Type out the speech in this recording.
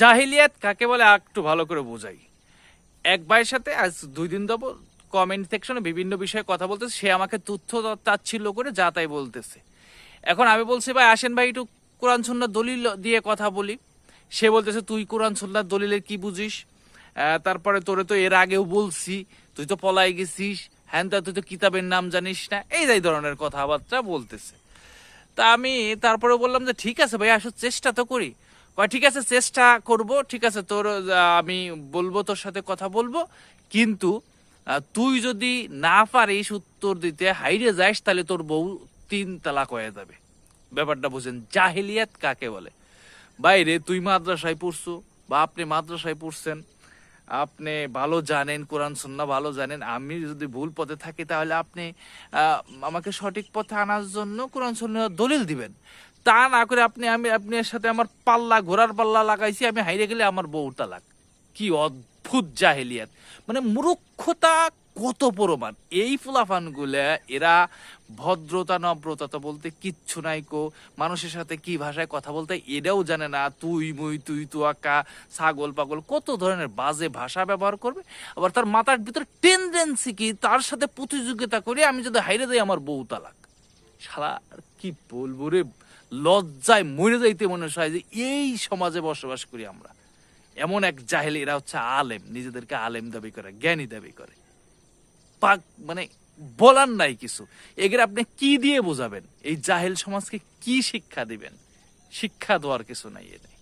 জাহিলিয়াত কাকে বলে একটু ভালো করে বোঝাই। এক ভাইয়ের সাথে আজ দুই দিন দেবো কমেন্ট সেকশনে বিভিন্ন বিষয়ে কথা বলতেছে, সে আমাকে তথ্য তাচ্ছিল্য করে যা তাই বলতেছে। এখন আমি বলছি, ভাই, আসেন ভাই, একটু কোরআন সুন্নার দলিল দিয়ে কথা বলি। সে বলতেছে, তুই কোরআন সুন্নার দলিলের কি বুঝিস? তারপরে তোরে তো এর আগেও বলছি, তুই তো পলাই গেছিস হ্যান তা তুই তো কিতাবের নাম জানিস না। এই এই ধরনের কথাবার্তা বলতেছে। তা আমি তারপরে বললাম যে, ঠিক আছে ভাই আসলে চেষ্টা তো করি। কয় ঠিক আছে, চেষ্টা করব, ঠিক আছে, তোর আমি বলব, তোর সাথে কথা বলব। কিন্তু তুই যদি না পারিস উত্তর দিতে, হাইরে যাস তাহলে তোর বউ তিন তালাক হয়ে যাবে। ব্যাপারটা বুঝেন, জাহিলিয়াত কাকে বলে? বাইরে, তুই মাদ্রাসায় পড়ছো, বা আপনি মাদ্রাসায় পড়ছেন, আপনি ভালো জানেন, কোরআন, সুন্না ভালো জানেন, আমি যদি ভুল পথে থাকি, তাহলে আপনি আমাকে সঠিক পথে আনার জন্য কোরআন সুন্নার দলিল দিবেন। তা না করে আপনি, আমি আপনার সাথে আমার পাল্লা, ঘোড়ার পাল্লা লাগাইছি, আমি হাইরে গেলে আমার বউ তালাক। কি অদ্ভুত জাহেলিয়াত। মানে মূর্খতা কত প্রমাণ। এই ফুলাফান এরা ভদ্রতা, নম্রতা তো বলতে কিচ্ছু নাই কো। মানুষের সাথে কি ভাষায় কথা বলতে এটাও জানে না। তুই, মুই, তুই তুয়াকা ছাগল, পাগল, কত ধরনের বাজে ভাষা ব্যবহার করবে। আবার তার মাথার ভিতর টেন্ডেন্সি কি, তার সাথে প্রতিযোগিতা করে আমি যদি হাইরে যাই আমার বউ তালাক। আর কি বলব রে? লজ্জায় মরে যাইতে মনে হয় যে এই সমাজে বসবাস করি আমরা। এমন এক জাহেল, এরা হচ্ছে আলেম, নিজেদেরকে আলেম দাবি করে, জ্ঞানী দাবি করে। পাক মানে বলার নাই কিছু। এগুলো আপনি কি দিয়ে বোঝাবেন? এই জাহেল সমাজকে কি শিক্ষা দিবেন? শিক্ষা দেওয়ার কিছু নাই এনে।